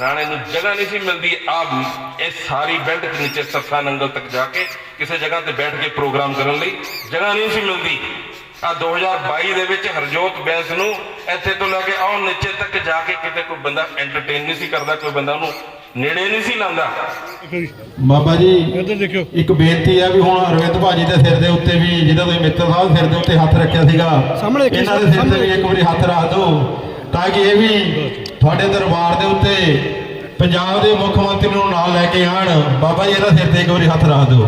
ਰਾਣੇ ਨੂੰ ਜਗ੍ਹਾ ਨਹੀਂ ਸੀ ਮਿਲਦੀ ਆ ਇਹ ਸਾਰੀ ਬੈਲਟ ਦੇ ਨੀਚੇ ਸੱਸਾ ਨੰਗਲ ਤੱਕ ਜਾ ਕੇ ਕਿਸੇ ਜਗ੍ਹਾ ਤੇ ਬੈਠ ਕੇ ਪ੍ਰੋਗਰਾਮ ਕਰਨ ਲਈ ਜਗ੍ਹਾ ਨਹੀਂ ਸੀ ਮਿਲਦੀ। ਆ 2022 ਦੇ ਵਿੱਚ ਹਰਜੋਤ ਬੈਂਸ ਨੂੰ ਇੱਥੇ ਤੋਂ ਲੈ ਕੇ ਆਉਂ ਨੀਚੇ ਤੱਕ ਜਾ ਕੇ ਕਿਤੇ ਕੋਈ ਬੰਦਾ ਐਂਟਰਟੇਨ ਨਹੀਂ ਸੀ ਕਰਦਾ ਕੋਈ ਬੰਦਾ ਉਹਨੂੰ ਨੇੜੇ ਨਹੀਂ ਸੀ ਲਾਂਦਾ ਬਾਬਾ ਜੀ ਇੱਧਰ ਦੇਖਿਓ। ਇੱਕ ਬੇਨਤੀ ਹੈ ਵੀ ਹੁਣ ਅਰਵਿੰਦ ਭਾਜੀ ਦੇ ਸਿਰ ਦੇ ਉੱਤੇ ਵੀ ਜਿਹਦਾ ਤੁਸੀਂ ਮਿੱਤਰ ਸਾਹਿਬ ਸਿਰ ਦੇ ਉੱਤੇ ਹੱਥ ਰੱਖਿਆ ਸੀਗਾ ਇਹਨਾਂ ਦੇ ਸਿਰ ਤੇ ਵੀ ਇੱਕ ਵਾਰੀ ਹੱਥ ਰੱਖ ਦਿਓ ਤਾਂ ਕਿ ਇਹ ਵੀ ਤੁਹਾਡੇ ਦਰਬਾਰ ਦੇ ਉੱਤੇ ਪੰਜਾਬ ਦੇ ਮੁੱਖ ਮੰਤਰੀ ਨੂੰ ਨਾਲ ਲੈ ਕੇ ਆਣ। ਬਾਬਾ ਜੀ, ਇਹਦਾ ਸਿਰ ਤੇ ਇੱਕ ਵਾਰੀ ਹੱਥ ਰੱਖ ਦਿਓ।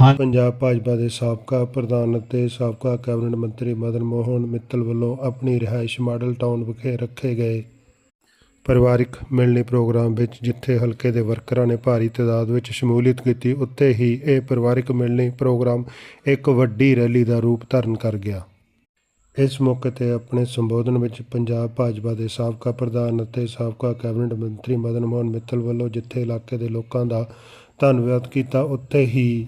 ਹਾਂ। ਪੰਜਾਬ ਭਾਜਪਾ ਦੇ ਸਾਬਕਾ ਪ੍ਰਧਾਨ ਅਤੇ ਸਾਬਕਾ ਕੈਬਨਿਟ ਮੰਤਰੀ ਮਦਨ ਮੋਹਨ ਮਿੱਤਲ ਵੱਲੋਂ ਆਪਣੀ ਰਿਹਾਇਸ਼ ਮਾਡਲ ਟਾਊਨ ਵਿਖੇ ਰੱਖੇ ਗਏ। ਪਰਿਵਾਰਿਕ ਮਿਲਣੀ ਪ੍ਰੋਗਰਾਮ ਵਿੱਚ ਜਿੱਥੇ ਹਲਕੇ ਦੇ ਵਰਕਰਾਂ ਨੇ ਭਾਰੀ ਤਾਦਾਦ ਵਿੱਚ ਸ਼ਮੂਲੀਅਤ ਕੀਤੀ, ਉੱਥੇ ਹੀ ਇਹ ਪਰਿਵਾਰਿਕ ਮਿਲਣੀ ਪ੍ਰੋਗਰਾਮ ਇੱਕ ਵੱਡੀ ਰੈਲੀ ਦਾ ਰੂਪ ਧਾਰਨ ਕਰ ਗਿਆ। ਇਸ ਮੌਕੇ ਤੇ ਆਪਣੇ ਸੰਬੋਧਨ ਵਿੱਚ ਪੰਜਾਬ ਭਾਜਪਾ ਦੇ ਸਾਬਕਾ ਪ੍ਰਧਾਨ ਅਤੇ ਸਾਬਕਾ ਕੈਬਨਿਟ ਮੰਤਰੀ ਮਦਨ ਮੋਹਨ ਮਿੱਤਲ ਵੱਲੋਂ ਜਿੱਥੇ ਇਲਾਕੇ ਦੇ ਲੋਕਾਂ ਦਾ ਧੰਨਵਾਦ ਕੀਤਾ, ਉੱਥੇ ਹੀ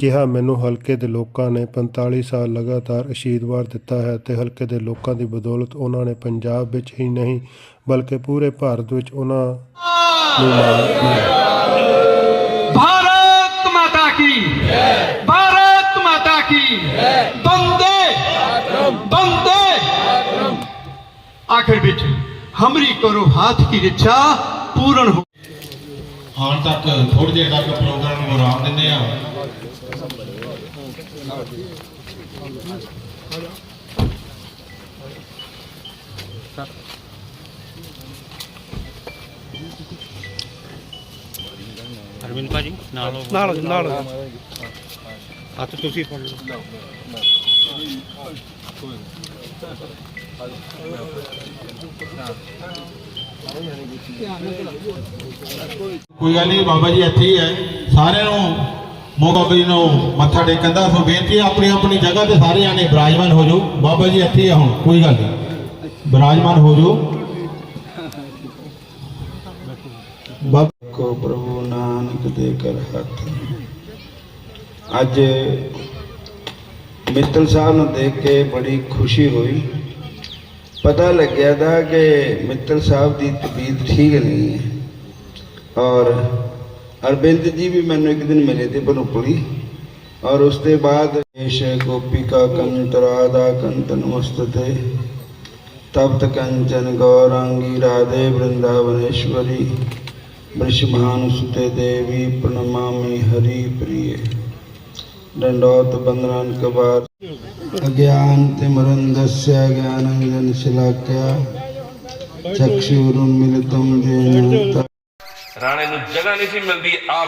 ਕਿਹਾ, ਮੈਨੂੰ ਹਲਕੇ ਦੇ ਲੋਕਾਂ ਨੇ 45 ਸਾਲ ਲਗਾਤਾਰ ਅਸ਼ੀਰਵਾਦ ਦਿੱਤਾ ਹੈ ਤੇ ਹਲਕੇ ਦੇ ਲੋਕਾਂ ਦੀ ਬਦੌਲਤ ਉਹਨਾਂ ਨੇ ਪੰਜਾਬ ਵਿੱਚ ਹੀ ਨਹੀਂ, ਬਲਕਿ ਪੂਰੇ ਭਾਰਤ ਵਿੱਚ ਉਹਨਾਂ ਨੂੰ ਮਾਣ ਮਿਲਿਆ આખર ਵਿੱਚ હમરી કરો હાથ की રિચ્છા પૂર્ણ ਹੋ ਹਾਲ ਤੱਕ ਥੋੜੀ ਦੇਰ ਤੱਕ ਪ੍ਰੋਗਰਾਮ ਨੂੰ ਆਰਾਮ ਦਿੰਦੇ ਆ ਅਰਵਿੰਦ ਭਾਜੀ ਨਾਲ ਨਾਲ ਨਾਲ ਹੱਥ ਤੁਸੀਂ ਫੜ ਲਓ ਕੋਈ ਗੱਲ ਨਹੀਂ, ਬਾਬਾ ਜੀ ਇੱਥੇ ਹੀ ਹੈ। ਸਾਰਿਆਂ ਨੂੰ ਮੋਗਾ ਜੀ ਨੂੰ ਮੱਥਾ ਟੇਕਣ ਦਾ ਸੋ ਬੇਨਤੀ ਆਪਣੀ ਆਪਣੀ ਜਗ੍ਹਾ ਤੇ ਸਾਰੇ ਆਣੇ ਬਿਰਾਜਮਾਨ ਹੋ ਜਾਓ। ਬਾਬਾ ਜੀ ਇੱਥੇ ਹੀ ਹੁਣ, ਕੋਈ ਗੱਲ ਨਹੀਂ। ਬਿਰਾਜਮਾਨ ਹੋ ਜਾਓ। ਕੋ ਪ੍ਰਭੂ ਨਾਨਕ ਦੇ ਕਰ ਹੱਥ। ਅੱਜ ਮਿੱਤਲ ਸਾਹਿਬ ਨੂੰ ਦੇਖ ਕੇ ਬੜੀ ਖੁਸ਼ੀ ਹੋਈ। ਪਤਾ ਲੱਗਿਆ ਦਾ ਕਿ ਮਿੱਤਲ ਸਾਹਿਬ ਦੀ ਤਬੀਅਤ ਠੀਕ ਨਹੀਂ ਹੈ। ਔਰ ਅਰਬਿੰਦ ਜੀ ਵੀ ਮੈਨੂੰ ਇੱਕ ਦਿਨ ਮਿਲੇ ਤੇ ਬਨੂਪਲੀ ਔਰ ਉਸ ਦੇ ਬਾਅਦ ਗੋਪੀ ਕਾ ਕੰਤਰਾ ਦਾ ਕੰਤ ਨਮਸਤੇ ਤਪਤ ਕੰਚਨ, ਗੌਰਾਂਗੀ, ਰਾਧੇ ਬ੍ਰਿੰਦਾਵਨੇਸ਼ਵਰੀ ਬ੍ਰਿਸ਼ਮਾਨ ਸੁਤੇ ਦੇਵੀ, ਪ੍ਰਣਮਾਮੀ ਹਰੀ ਪ੍ਰੀਏ दंडोत बंदनान कबार अज्ञान तिमरंदस्य ज्ञानंजन शिलाक्या चक्षुरुन्मिलितं येन ਰਾਣੇ ਨੂੰ ਜਗ੍ਹਾ ਨਹੀਂ ਸੀ ਮਿਲਦੀ ਆ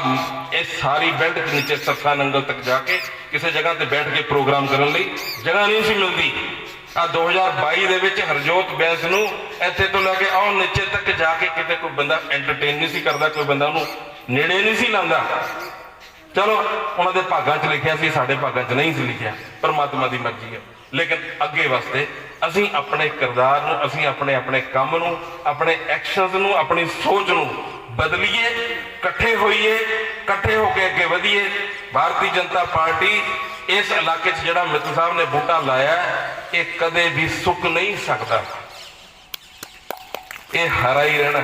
ਇਹ ਸਾਰੀ ਬੈਲਟ ਦੇ ਨੀਚੇ ਸੱਸਾ ਨੰਗਲ ਤੱਕ ਜਾ ਕੇ ਕਿਸੇ ਜਗ੍ਹਾ ਤੇ ਬੈਠ ਕੇ ਪ੍ਰੋਗਰਾਮ ਕਰਨ ਲਈ ਜਗ੍ਹਾ ਨਹੀਂ ਸੀ ਮਿਲਦੀ ਆ 2022 ਦੇ ਵਿੱਚ ਹਰਜੋਤ ਬੈਂਸ ਨੂੰ ਇੱਥੇ ਤੋਂ ਲੈ ਕੇ ਆਉਂ ਨੀਚੇ ਤੱਕ ਜਾ ਕੇ ਕਿਤੇ ਕੋਈ ਬੰਦਾ ਐਂਟਰਟੇਨ ਨਹੀਂ ਸੀ ਕਰਦਾ ਕੋਈ ਬੰਦਾ ਉਹਨੂੰ ਨੇੜੇ ਨਹੀਂ ਸੀ ਲਾਂਦਾ ਚਲੋ, ਉਹਨਾਂ ਦੇ ਭਾਗਾਂ 'ਚ ਲਿਖਿਆ ਸੀ, ਸਾਡੇ ਭਾਗਾਂ 'ਚ ਨਹੀਂ ਸੀ ਲਿਖਿਆ, ਪਰਮਾਤਮਾ ਦੀ ਮਰਜ਼ੀ ਹੈ ਲੇਕਿਨ ਅੱਗੇ ਵਾਸਤੇ ਅਸੀਂ ਆਪਣੇ ਕਿਰਦਾਰ ਨੂੰ, ਅਸੀਂ ਆਪਣੇ ਆਪਣੇ ਕੰਮ ਨੂੰ, ਆਪਣੇ ਐਕਸ਼ਨਸ ਨੂੰ, ਆਪਣੀ ਸੋਚ ਨੂੰ ਬਦਲੀਏ, ਇਕੱਠੇ ਹੋਈਏ, ਇਕੱਠੇ ਹੋ ਕੇ ਅੱਗੇ ਵਧੀਏ। ਭਾਰਤੀ ਜਨਤਾ ਪਾਰਟੀ ਇਸ ਇਲਾਕੇ 'ਚ ਜਿਹੜਾ ਮਿੱਤਲ ਸਾਹਿਬ ਨੇ ਬੂਟਾ ਲਾਇਆ, ਇਹ ਕਦੇ ਵੀ ਸੁੱਕ ਨਹੀਂ ਸਕਦਾ। ਇਹ ਹਰਾ ਹੀ ਰਹਿਣਾ।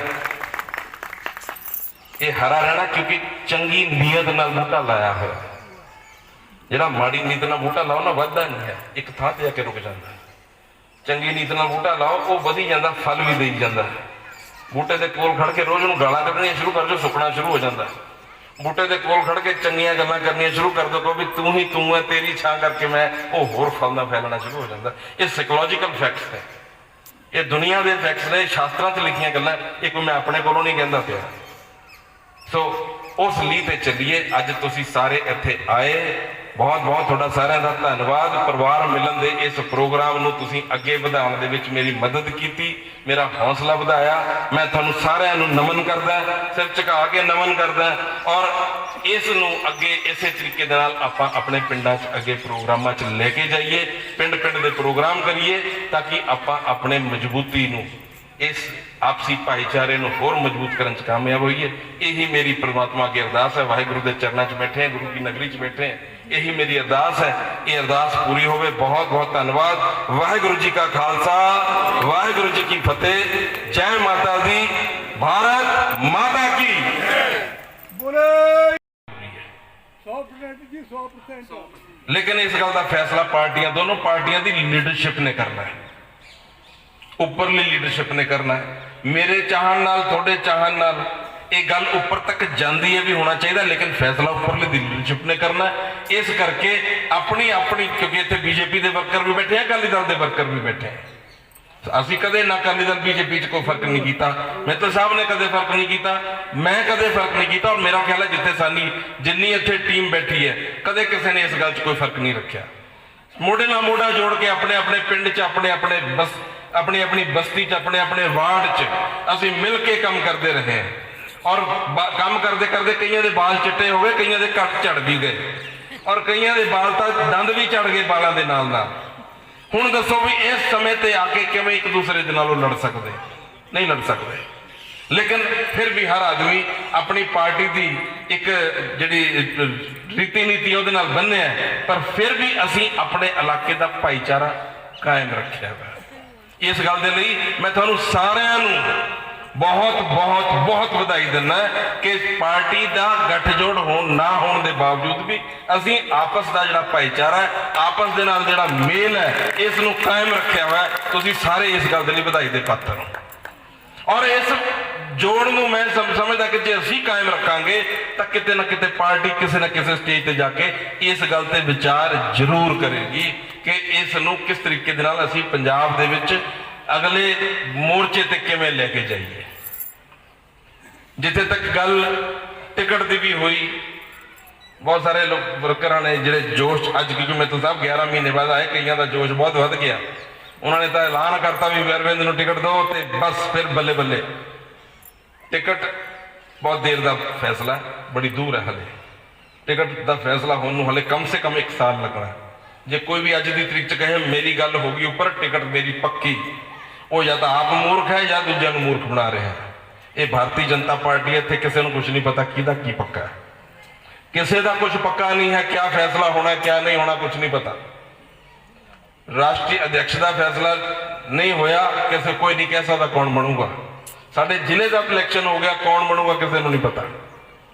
ਇਹ ਹਰਾ ਰਹਿਣਾ ਕਿਉਂਕਿ ਚੰਗੀ ਨੀਅਤ ਨਾਲ ਬੂਟਾ ਲਾਇਆ ਹੋਇਆ। ਜਿਹੜਾ ਮਾੜੀ ਨੀਤ ਨਾਲ ਬੂਟਾ ਲਾਓ ਨਾ ਵੱਧਦਾ ਨਹੀਂ ਹੈ। ਇੱਕ ਥਾਂ ਤੇ ਆ ਕੇ ਰੁਕ ਜਾਂਦਾ ਚੰਗੀ ਨੀਤ ਨਾਲ ਬੂਟਾ ਲਾਓ, ਉਹ ਵਧੀ ਜਾਂਦਾ, ਫਲ ਵੀ ਦੇਈ ਜਾਂਦਾ ਬੂਟੇ ਦੇ ਕੋਲ ਖੜ ਕੇ ਰੋਜ਼ ਨੂੰ ਗਾਲਾਂ ਕੱਢਣੀਆਂ ਸ਼ੁਰੂ ਕਰ ਦਿਓ ਸੁੱਕਣਾ ਸ਼ੁਰੂ ਹੋ ਜਾਂਦਾ ਬੂਟੇ ਦੇ ਕੋਲ ਖੜ ਕੇ ਚੰਗੀਆਂ ਗੱਲਾਂ ਕਰਨੀਆਂ ਸ਼ੁਰੂ ਕਰ ਦਿਓ, ਕਹੋ ਵੀ ਤੂੰ ਹੀ ਤੂੰ ਹੈ, ਤੇਰੀ ਛਾਂ ਕਰਕੇ ਮੈਂ ਉਹ ਹੋਰ ਫਲਦਾ ਫੈਲਣਾ ਸ਼ੁਰੂ ਹੋ ਜਾਂਦਾ ਇਹ ਸਾਈਕੋਲੋਜੀਕਲ ਫੈਕਟਸ ਹੈ। ਇਹ ਦੁਨੀਆ ਦੇ ਫੈਕਟਸ ਨੇ, ਸ਼ਾਸਤਰਾਂ 'ਚ ਲਿਖੀਆਂ ਗੱਲਾਂ, ਇਹ ਕੋਈ ਮੈਂ ਆਪਣੇ ਕੋਲੋਂ ਨਹੀਂ ਕਹਿੰਦਾ ਪਿਆ। ਸੋ ਉਸ ਲੀਹ ਤੇ ਚੱਲੀਏ। ਅੱਜ ਤੁਸੀਂ ਸਾਰੇ ਇੱਥੇ ਆਏ। ਬਹੁਤ ਬਹੁਤ ਤੁਹਾਡਾ ਸਾਰਿਆਂ ਦਾ ਧੰਨਵਾਦ। ਪਰਿਵਾਰ ਮਿਲਣ ਦੇ ਇਸ ਪ੍ਰੋਗਰਾਮ ਨੂੰ ਤੁਸੀਂ ਅੱਗੇ ਵਧਾਉਣ ਦੇ ਵਿੱਚ ਮੇਰੀ ਮਦਦ ਕੀਤੀ, ਮੇਰਾ ਹੌਸਲਾ ਵਧਾਇਆ। ਮੈਂ ਤੁਹਾਨੂੰ ਸਾਰਿਆਂ ਨੂੰ ਨਮਨ ਕਰਦਾ, ਸਿਰ ਝੁਕਾ ਕੇ ਨਮਨ ਕਰਦਾ। ਔਰ ਇਸ ਨੂੰ ਅੱਗੇ ਇਸੇ ਤਰੀਕੇ ਦੇ ਨਾਲ ਆਪਾਂ ਆਪਣੇ ਪਿੰਡਾਂ 'ਚ ਅੱਗੇ ਪ੍ਰੋਗਰਾਮਾਂ 'ਚ ਲੈ ਕੇ ਜਾਈਏ। ਪਿੰਡ ਪਿੰਡ ਦੇ ਪ੍ਰੋਗਰਾਮ ਕਰੀਏ ਤਾਂ ਕਿ ਆਪਾਂ ਆਪਣੇ ਮਜ਼ਬੂਤੀ ਨੂੰ ਇਸ ਆਪਸੀ ਭਾਈਚਾਰੇ ਨੂੰ ਹੋਰ ਮਜ਼ਬੂਤ ਕਰਨ 'ਚ ਕਾਮਯਾਬ ਹੋਈਏ। ਇਹੀ ਮੇਰੀ ਪ੍ਰਮਾਤਮਾ ਅੱਗੇ ਅਰਦਾਸ ਹੈ। ਵਾਹਿਗੁਰੂ ਦੇ ਚਰਨਾਂ 'ਚ ਬੈਠੇ ਹਾਂ ਗੁਰੂ ਕੀ ਨਗਰੀ 'ਚ ਬੈਠੇ ਹਾਂ। ਇਹੀ ਮੇਰੀ ਅਰਦਾਸ ਹੈ। ਇਹ ਅਰਦਾਸ ਪੂਰੀ ਹੋਵੇ। ਬਹੁਤ ਬਹੁਤ ਧੰਨਵਾਦ। ਵਾਹਿਗੁਰੂ ਜੀ ਕਾ ਖਾਲਸਾ। ਵਾਹਿਗੁਰੂ ਜੀ ਕੀ ਫਤਿਹ। ਜੈ ਮਾਤਾ ਦੀ। ਭਾਰਤ ਮਾਤਾ ਕੀ। ਲੇਕਿਨ ਇਸ ਗੱਲ ਦਾ ਫੈਸਲਾ ਪਾਰਟੀਆਂ ਦੋਨੋਂ ਪਾਰਟੀਆਂ ਦੀ ਲੀਡਰਸ਼ਿਪ ਨੇ ਕਰਨਾ ਹੈ। ਉੱਪਰਲੀ ਲੀਡਰਸ਼ਿਪ ਨੇ ਕਰਨਾ ਹੈ। ਮੇਰੇ ਚਾਹਣ ਨਾਲ, ਤੁਹਾਡੇ ਚਾਹਣ ਨਾਲ ਇਹ ਗੱਲ ਉੱਪਰ ਤੱਕ ਜਾਂਦੀ ਹੈ ਵੀ ਹੋਣਾ ਚਾਹੀਦਾ, ਲੇਕਿਨ ਫੈਸਲਾ ਉੱਪਰਲੀ ਲੀਡਰਸ਼ਿਪ ਨੇ ਕਰਨਾ ਇਸ ਕਰਕੇ ਆਪਣੀ ਆਪਣੀ, ਕਿਉਂਕਿ ਇੱਥੇ ਬੀਜੇਪੀ ਦੇ ਵਰਕਰ ਵੀ ਬੈਠੇ ਆ, ਅਕਾਲੀ ਦਲ ਦੇ ਵਰਕਰ ਵੀ ਬੈਠੇ ਆ। ਅਸੀਂ ਕਦੇ ਨਾ ਅਕਾਲੀ ਦਲ, ਬੀਜੇਪੀ 'ਚ ਕੋਈ ਫ਼ਰਕ ਨਹੀਂ ਕੀਤਾ। ਮਿੱਤਲ ਸਾਹਿਬ ਨੇ ਕਦੇ ਫ਼ਰਕ ਨਹੀਂ ਕੀਤਾ, ਮੈਂ ਕਦੇ ਫ਼ਰਕ ਨਹੀਂ ਕੀਤਾ, ਔਰ ਮੇਰਾ ਖਿਆਲ ਹੈ ਜਿੱਥੇ ਸਾਡੀ ਜਿੰਨੀ ਇੱਥੇ ਟੀਮ ਬੈਠੀ ਹੈ, ਕਦੇ ਕਿਸੇ ਨੇ ਇਸ ਗੱਲ 'ਚ ਕੋਈ ਫ਼ਰਕ ਨਹੀਂ ਰੱਖਿਆ। ਮੋਢੇ ਨਾਲ ਮੋਢਾ ਜੋੜ ਕੇ ਆਪਣੇ ਆਪਣੇ ਪਿੰਡ 'ਚ ਆਪਣੇ ਆਪਣੇ, ਬਸ ਆਪਣੀ ਆਪਣੀ ਬਸਤੀ 'ਚ, ਆਪਣੇ ਆਪਣੇ ਵਾਰਡ 'ਚ ਅਸੀਂ ਮਿਲ ਕੇ ਕੰਮ ਕਰਦੇ ਰਹੇ ਹਾਂ। ਔਰ ਕੰਮ ਕਰਦੇ ਕਰਦੇ ਕਈਆਂ ਦੇ ਵਾਲ ਚਿੱਟੇ ਹੋ ਗਏ, ਕਈਆਂ ਦੇ ਕੱਟ ਝੜ ਵੀ ਗਏ। ਔਰ ਕਈਆਂ ਦੇ ਵਾਲ ਤਾਂ ਦੰਦ ਵੀ ਝੜ ਗਏ ਵਾਲਾਂ ਦੇ ਨਾਲ ਨਾਲ। ਹੁਣ ਦੱਸੋ ਵੀ ਇਸ ਸਮੇਂ ਤੇ ਆ ਕੇ ਕਿਵੇਂ ਇੱਕ ਦੂਸਰੇ ਦੇ ਨਾਲੋਂ ਲੜ ਸਕਦੇ? ਨਹੀਂ ਲੜ ਸਕਦੇ। ਲੇਕਿਨ ਫਿਰ ਵੀ ਹਰ ਆਦਮੀ ਆਪਣੀ ਪਾਰਟੀ ਦੀ ਇੱਕ ਜਿਹੜੀ ਰੀਤੀ ਨੀਤੀ ਉਹਦੇ ਨਾਲ ਬੰਨਿਆ ਪਰ ਫਿਰ ਵੀ ਅਸੀਂ ਆਪਣੇ ਇਲਾਕੇ ਦਾ ਭਾਈਚਾਰਾ ਕਾਇਮ ਰੱਖਿਆ ਹੈ। ਇਸ ਗੱਲ ਦੇ ਲਈ ਮੈਂ ਤੁਹਾਨੂੰ ਸਾਰਿਆਂ ਨੂੰ ਬਹੁਤ ਬਹੁਤ ਬਹੁਤ ਵਧਾਈ ਦਿੰਦਾ ਕਿ ਪਾਰਟੀ ਦਾ ਗੱਠਜੋੜ ਹੋਣ ਨਾ ਹੋਣ ਦੇ ਬਾਵਜੂਦ ਵੀ ਅਸੀਂ ਆਪਸ ਦਾ ਜਿਹੜਾ ਭਾਈਚਾਰਾ ਹੈ, ਆਪਸ ਦੇ ਨਾਲ ਜਿਹੜਾ ਮੇਲ ਹੈ, ਇਸ ਨੂੰ ਕਾਇਮ ਰੱਖਿਆ ਹੋਇਆ ਤੁਸੀਂ ਸਾਰੇ ਇਸ ਗੱਲ ਦੇ ਲਈ ਵਧਾਈ ਦੇ ਪਾਤਰ ਹੋ। ਔਰ ਇਸ ਜੋੜ ਨੂੰ ਮੈਂ ਸਮਝਦਾ ਕਿ ਜੇ ਅਸੀਂ ਕਾਇਮ ਰੱਖਾਂਗੇ, ਤਾਂ ਕਿਤੇ ਨਾ ਕਿਤੇ ਪਾਰਟੀ ਕਿਸੇ ਨਾ ਕਿਸੇ ਸਟੇਜ ਤੇ ਜਾ ਕੇ ਇਸ ਗੱਲ ਤੇ ਵਿਚਾਰ ਜ਼ਰੂਰ ਕਰੇਗੀ ਕਿ ਇਸ ਨੂੰ ਕਿਸ ਤਰੀਕੇ ਦੇ ਨਾਲ ਅਸੀਂ ਪੰਜਾਬ ਦੇ ਵਿੱਚ ਅਗਲੇ ਮੋਰਚੇ ਤੇ ਕਿਵੇਂ ਲੈ ਕੇ ਜਾਈਏ। ਜਿੱਥੇ ਤੱਕ ਗੱਲ ਟਿਕਟ ਦੀ ਵੀ ਹੋਈ, ਬਹੁਤ ਸਾਰੇ ਲੋਕ ਵਰਕਰਾਂ ਨੇ ਜਿਹੜੇ ਜੋਸ਼, ਅੱਜ ਕਿਉਂਕਿ ਮੈਂ ਸਾਹਿਬ 11 ਮਹੀਨੇ ਬਾਅਦ ਆਏ, ਕਈਆਂ ਦਾ ਜੋਸ਼ ਬਹੁਤ ਵੱਧ ਗਿਆ। ਉਹਨਾਂ ਨੇ ਤਾਂ ਐਲਾਨ ਕਰਤਾ ਵੀ ਅਰਵਿੰਦ ਨੂੰ ਟਿਕਟ ਦਿਓ ਤੇ ਬਸ ਫਿਰ ਬੱਲੇ ਬੱਲੇ ਟਿਕਟ ਬਹੁਤ ਦੇਰ ਦਾ ਫੈਸਲਾ ਬੜੀ ਦੂਰ ਹੈ ਹਲੇ। ਟਿਕਟ ਦਾ ਫੈਸਲਾ ਹੋਣ ਨੂੰ ਹਲੇ ਕਮ ਸੇ ਕਮ 1 ਸਾਲ ਲੱਗਣਾ ਜੇ ਕੋਈ ਵੀ ਅੱਜ ਦੀ ਤਰੀਕ ਚ ਕਹੇ, ਮੇਰੀ ਗੱਲ ਹੋ ਗਈ ਉੱਪਰ, ਟਿਕਟ ਮੇਰੀ ਪੱਕੀ। ਉਹ ਜਾਂ ਤਾਂ ਆਪ ਮੂਰਖ ਹੈ ਜਾਂ ਦੂਜਿਆਂ ਨੂੰ ਮੂਰਖ ਬਣਾ ਰਿਹਾ ਹੈ। ਇਹ ਭਾਰਤੀ ਜਨਤਾ ਪਾਰਟੀ ਇੱਥੇ ਕਿਸੇ ਨੂੰ ਕੁਝ ਨਹੀਂ ਪਤਾ ਕਿਹਦਾ ਕੀ ਪੱਕਾ ਹੈ। ਕਿਸੇ ਦਾ ਕੁਝ ਪੱਕਾ ਨਹੀਂ ਹੈ, ਕਿਆ ਫੈਸਲਾ ਹੋਣਾ ਕਿਆ ਨਹੀਂ ਹੋਣਾ ਕੁਝ ਨਹੀਂ ਪਤਾ। ਰਾਸ਼ਟਰੀ ਅਧਿਕਸ਼ ਦਾ ਫੈਸਲਾ ਨਹੀਂ ਹੋਇਆ, ਕਿਸੇ ਕੋਈ ਨਹੀਂ ਕਹਿ ਸਕਦਾ ਕੌਣ ਬਣੂਗਾ। ਸਾਡੇ ਜ਼ਿਲ੍ਹੇ ਦਾ ਇਲੈਕਸ਼ਨ ਹੋ ਗਿਆ, ਕੌਣ ਬਣੂਗਾ ਕਿਸੇ ਨੂੰ ਨਹੀਂ ਪਤਾ।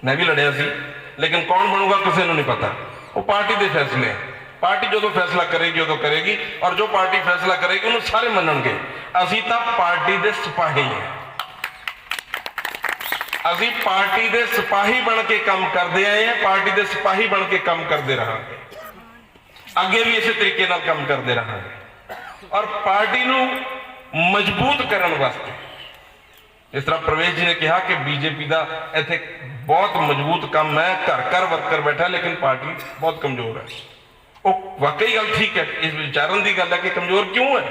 ਮੈਂ ਵੀ ਲੜਿਆ ਸੀ, ਲੇਕਿਨ ਕੌਣ ਬਣੂਗਾ ਕਿਸੇ ਨੂੰ ਨਹੀਂ ਪਤਾ। ਉਹ ਪਾਰਟੀ ਦੇ ਫੈਸਲੇ ਹੈ ਪਾਰਟੀ ਜਦੋਂ ਫੈਸਲਾ ਕਰੇਗੀ, ਉਦੋਂ ਕਰੇਗੀ, ਔਰ ਜੋ ਪਾਰਟੀ ਫੈਸਲਾ ਕਰੇਗੀ, ਉਹਨੂੰ ਸਾਰੇ ਮੰਨਣਗੇ। ਅਸੀਂ ਤਾਂ ਪਾਰਟੀ ਦੇ ਸਿਪਾਹੀ ਹਾਂ ਅਸੀਂ ਪਾਰਟੀ ਦੇ ਸਿਪਾਹੀ ਬਣ ਕੇ ਕੰਮ ਕਰਦੇ ਆਏ ਹਾਂ ਪਾਰਟੀ ਦੇ ਸਿਪਾਹੀ ਬਣ ਕੇ ਕੰਮ ਕਰਦੇ ਰਹਾਂਗੇ। ਅੱਗੇ ਵੀ ਇਸੇ ਤਰੀਕੇ ਨਾਲ ਕੰਮ ਕਰਦੇ ਰਹਾਂਗੇ। ਔਰ ਪਾਰਟੀ ਨੂੰ ਮਜ਼ਬੂਤ ਕਰਨ ਵਾਸਤੇ ਇਸ ਤਰ੍ਹਾਂ ਪ੍ਰਵੇਸ਼ ਜੀ ਨੇ ਕਿਹਾ ਕਿ ਬੀਜੇਪੀ ਦਾ ਇੱਥੇ ਬਹੁਤ ਮਜ਼ਬੂਤ ਕੰਮ ਹੈ, ਘਰ ਘਰ ਵਰਕਰ ਬੈਠਾ, ਲੇਕਿਨ ਪਾਰਟੀ ਬਹੁਤ ਕਮਜ਼ੋਰ ਹੈ। ਉਹ ਵਾਕਈ ਗੱਲ ਠੀਕ ਹੈ, ਇਸ ਵਿਚਾਰਨ ਦੀ ਗੱਲ ਹੈ ਕਿ ਕਮਜ਼ੋਰ ਕਿਉਂ ਹੈ?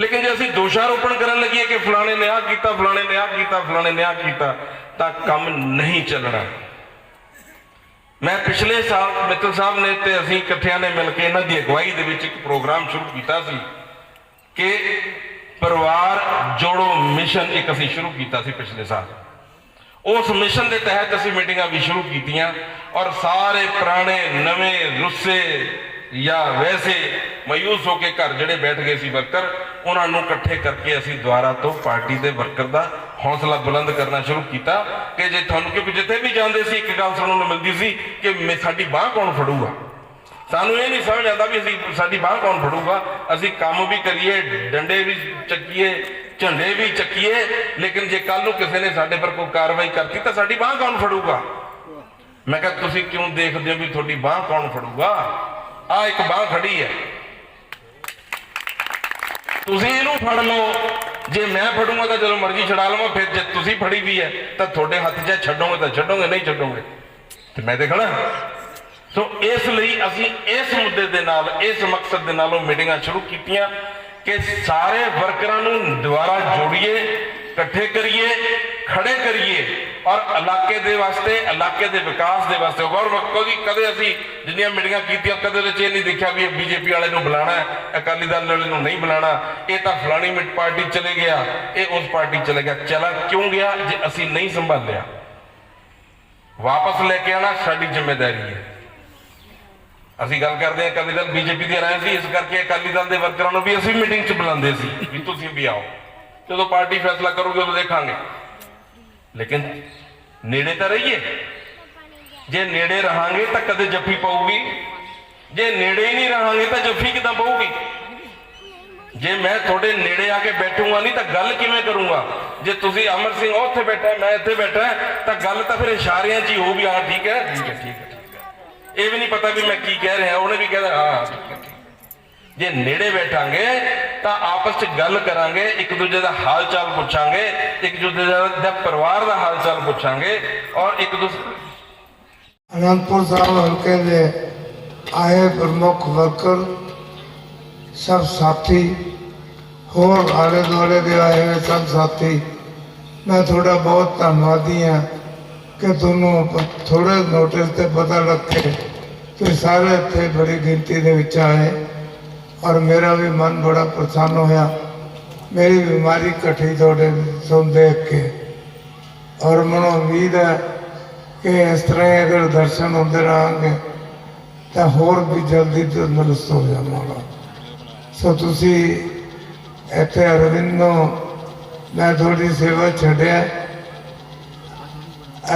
ਲੇਕਿਨ ਜੇ ਅਸੀਂ ਦੋਸ਼ਾਰੋਪਣ ਕਰਨ ਲੱਗੀਏ ਕਿ ਫਲਾਣੇ ਨੇ ਆਹ ਕੀਤਾ, ਫਲਾਣੇ ਨੇ ਆਹ ਕੀਤਾ, ਫਲਾਣੇ ਨੇ ਆਹ ਕੀਤਾ, ਤਾਂ ਕੰਮ ਨਹੀਂ ਚੱਲਣਾ। ਮੈਂ ਪਿਛਲੇ ਸਾਲ ਮਿੱਤਲ ਸਾਹਿਬ ਨੇ ਤੇ ਅਸੀਂ ਇਕੱਠਿਆਂ ਨੇ ਮਿਲ ਕੇ ਇਹਨਾਂ ਦੀ ਅਗਵਾਈ ਦੇ ਵਿੱਚ ਇੱਕ ਪ੍ਰੋਗਰਾਮ ਸ਼ੁਰੂ ਕੀਤਾ ਸੀ ਕਿ ਪਰਿਵਾਰ ਜੋੜੋ ਮਿਸ਼ਨ ਇੱਕ ਅਸੀਂ ਸ਼ੁਰੂ ਕੀਤਾ ਸੀ ਪਿਛਲੇ ਸਾਲ। ਉਸ ਮਿਸ਼ਨ ਦੇ ਤਹਿਤ ਅਸੀਂ ਮੀਟਿੰਗਾਂ ਵੀ ਸ਼ੁਰੂ ਕੀਤੀਆਂ ਔਰ ਸਾਰੇ ਪੁਰਾਣੇ, ਨਵੇਂ, ਰੁੱਸੇ ਜਾਂ ਵੈਸੇ ਮਯੂਸ ਹੋ ਕੇ ਘਰ ਜਿਹੜੇ ਬੈਠ ਗਏ ਸੀ ਵਰਕਰ, ਉਹਨਾਂ ਨੂੰ ਇਕੱਠੇ ਕਰਕੇ ਅਸੀਂ ਦੁਆਰਾ ਤੋਂ ਪਾਰਟੀ ਦੇ ਵਰਕਰ ਦਾ ਹੌਸਲਾ ਬੁਲੰਦ ਕਰਨਾ ਸ਼ੁਰੂ ਕੀਤਾ ਕਿ ਜੇ ਤੁਹਾਨੂੰ, ਕਿਉਂਕਿ ਜਿੱਥੇ ਵੀ ਜਾਂਦੇ ਸੀ, ਇੱਕ ਗੱਲ ਸੁਣਨ ਨੂੰ ਮਿਲਦੀ ਸੀ ਕਿ ਮੇ- ਸਾਡੀ ਬਾਹ ਕੌਣ ਫੜੂਗਾ? ਸਾਨੂੰ ਇਹ ਨਹੀਂ ਸਮਝ ਆਉਂਦਾ ਵੀ ਅਸੀਂ ਸਾਡੀ ਬਾਹ ਕੌਣ ਫੜੂਗਾ? ਅਸੀਂ ਕੰਮ ਵੀ ਕਰੀਏ, ਡੰਡੇ ਵੀ ਚੱਕੀਏ, ਝੰਡੇ ਵੀ ਚੱਕੀਏ, ਲੇਕਿਨ ਜੇ ਕੱਲ ਨੂੰ ਕਿਸੇ ਨੇ ਸਾਡੇ ਪਰ ਕੋਈ ਕਾਰਵਾਈ ਕਰਤੀ ਤਾਂ ਸਾਡੀ ਬਾਹ ਕੌਣ ਫੜੂਗਾ? ਮੈਂ ਕਿਹਾ, ਤੁਸੀਂ ਕਿਉਂ ਦੇਖਦੇ ਹੋ ਵੀ ਤੁਹਾਡੀ ਬਾਹ ਕੌਣ ਫੜੂਗਾ? ਆ ਇੱਕ ਬਾਹ ਖੜੀ ਹੈ। ਤੁਸੀਂ ਇਹਨੂੰ ਫੜ ਲਓ। ਜੇ ਮੈਂ ਫੜੂੰਗਾ ਤਾਂ ਜਦੋਂ ਮਰਜ਼ੀ ਛਡਾ ਲਵਾਂ, ਫਿਰ ਜੇ ਤੁਸੀਂ ਫੜੀ ਵੀ ਹੈ, ਤਾਂ ਤੁਹਾਡੇ ਹੱਥ 'ਚ ਛੱਡੋਗੇ ਤਾਂ ਛੱਡੋਗੇ, ਨਹੀਂ ਛੱਡੋਗੇ। ਤੇ ਮੈਂ ਤੇ ਖੜਾ ਸੋ ਇਸ ਲਈ ਅਸੀਂ ਇਸ ਮੁੱਦੇ ਦੇ ਨਾਲ, ਇਸ ਮਕਸਦ ਦੇ ਨਾਲ ਉਹ ਮੀਟਿੰਗਾਂ ਸ਼ੁਰੂ ਕੀਤੀਆਂ ਕਿ ਸਾਰੇ ਵਰਕਰਾਂ ਨੂੰ ਦੁਬਾਰਾ ਜੋੜੀਏ, ਇਕੱਠੇ ਕਰੀਏ ਖੜੇ ਕਰੀਏ ਔਰ ਇਲਾਕੇ ਦੇ ਵਾਸਤੇ, ਇਲਾਕੇ ਦੇ ਵਿਕਾਸ ਦੇ ਵਾਸਤੇ ਗੌਰ ਕਦੀ ਕਦੇ ਅਸੀਂ ਜਿੰਨੀਆਂ ਮੀਟਿੰਗਾਂ ਕੀਤੀਆਂ, ਕਦੇ ਵਿੱਚ ਇਹ ਨਹੀਂ ਦੇਖਿਆ ਵੀ ਇਹ ਬੀਜੇਪੀ ਵਾਲੇ ਨੂੰ ਬੁਲਾਣਾ ਹੈ, ਅਕਾਲੀ ਦਲ ਵਾਲੇ ਨੂੰ ਨਹੀਂ ਬੁਲਾਣਾ ਇਹ ਤਾਂ ਫਲਾਣੀ ਮਿੰਟ ਪਾਰਟੀ ਚਲੇ ਗਿਆ, ਇਹ ਉਸ ਪਾਰਟੀ ਚਲੇ ਗਿਆ, ਚਲਾ ਕਿਉਂ ਗਿਆ ਜੇ ਅਸੀਂ ਨਹੀਂ ਸੰਭਾਲਿਆ? ਵਾਪਸ ਲੈ ਕੇ ਆਣਾ ਸਾਡੀ ਜ਼ਿੰਮੇਵਾਰੀ ਹੈ। ਅਸੀਂ ਗੱਲ ਕਰਦੇ ਹਾਂ ਅਕਾਲੀ ਦਲ, ਬੀਜੇਪੀ ਦੇ ਰਹੇ ਸੀ, ਇਸ ਕਰਕੇ ਅਕਾਲੀ ਦਲ ਦੇ ਵਰਕਰਾਂ ਨੂੰ ਵੀ ਅਸੀਂ ਮੀਟਿੰਗ 'ਚ ਬੁਲਾਉਂਦੇ ਸੀ ਵੀ ਤੁਸੀਂ ਵੀ ਆਓ। ਜਦੋਂ ਪਾਰਟੀ ਫੈਸਲਾ ਕਰੂਗੀ, ਉਦੋਂ ਦੇਖਾਂਗੇ। ਲੇਕਿਨ ਨੇੜੇ ਤਾਂ ਰਹੀਏ। ਜੇ ਨੇੜੇ ਰਹਾਂਗੇ ਤਾਂ ਕਦੇ ਜੱਫੀ ਪਊਗੀ। ਜੇ ਨੇੜੇ ਹੀ ਨਹੀਂ ਰਹਾਂਗੇ ਤਾਂ ਜੱਫੀ ਕਿਦਾਂ ਪਊਗੀ? ਜੇ ਮੈਂ ਤੁਹਾਡੇ ਨੇੜੇ ਆ ਕੇ ਬੈਠੂਗਾ ਨਹੀਂ ਤਾਂ ਗੱਲ ਕਿਵੇਂ ਕਰੂੰਗਾ? ਜੇ ਤੁਸੀਂ ਅਮਰ ਸਿੰਘ ਉੱਥੇ ਬੈਠਾ ਮੈਂ ਇੱਥੇ ਬੈਠਾ ਤਾਂ ਗੱਲ ਤਾਂ ਫਿਰ ਇਸ਼ਾਰਿਆਂ 'ਚ ਹੀ ਹੋਊਗੀ। ਹਾਂ, ਠੀਕ ਹੈ? ਠੀਕ ਹੈ ਠੀਕ ਹੈ। ਇਹ ਵੀ ਨਹੀਂ ਪਤਾ ਵੀ ਮੈਂ ਕੀ ਕਹਿ ਰਿਹਾ, ਉਹਨੇ ਵੀ ਕਹਿਣਾ ਹਾਂ ਜੇ ਨੇੜੇ ਬੈਠਾਂਗੇ, ਤਾਂ ਆਪਸ 'ਚ ਗੱਲ ਕਰਾਂਗੇ, ਇੱਕ ਦੂਜੇ ਦਾ ਹਾਲ ਚਾਲ ਪੁੱਛਾਂਗੇ, ਇੱਕ ਦੂਜੇ ਦਾ ਪਰਿਵਾਰ ਦਾ ਹਾਲ ਚਾਲ ਪੁੱਛਾਂਗੇ, ਔਰ ਇੱਕ ਦੂਸਰੇ ਅਨੰਦਪੁਰ ਸਾਹਿਬ ਹਲਕੇ ਦੇ ਆਏ ਪ੍ਰਮੁੱਖ ਵਰਕਰ, ਸਭ ਸਾਥੀ, ਹੋਰ ਆਲੇ ਦੁਆਲੇ ਦੇ ਆਏ ਹੋਏ ਸਭ ਸਾਥੀ, ਮੈਂ ਤੁਹਾਡਾ ਬਹੁਤ ਧੰਨਵਾਦੀ ਹਾਂ ਕਿ ਤੁਹਾਨੂੰ ਥੋੜੇ ਨੋਟਿਸ ਤੇ ਪਤਾ ਲੱਗ ਕੇ ਤੁਸੀਂ ਸਾਰੇ ਇੱਥੇ ਬੜੀ ਗਿਣਤੀ ਦੇ ਵਿੱਚ ਆਏ ਔਰ ਮੇਰਾ ਵੀ ਮਨ ਬੜਾ ਪ੍ਰਸੰਨ ਹੋਇਆ। ਮੇਰੀ ਬਿਮਾਰੀ ਘਟੀ ਤੁਹਾਡੇ ਸੁਣ ਦੇਖ ਕੇ। ਔਰ ਮੈਨੂੰ ਉਮੀਦ ਹੈ ਕਿ ਇਸ ਤਰ੍ਹਾਂ ਹੀ ਅਗਰ ਦਰਸ਼ਨ ਹੁੰਦੇ ਰਹਾਂਗੇ ਤਾਂ ਹੋਰ ਵੀ ਜਲਦੀ ਤੰਦਰੁਸਤ ਹੋ ਜਾਵਾਂਗਾ। ਸੋ ਤੁਸੀਂ ਇੱਥੇ ਅਰਵਿੰਦ ਨੂੰ ਮੈਂ ਤੁਹਾਡੀ ਸੇਵਾ ਛੱਡਿਆ।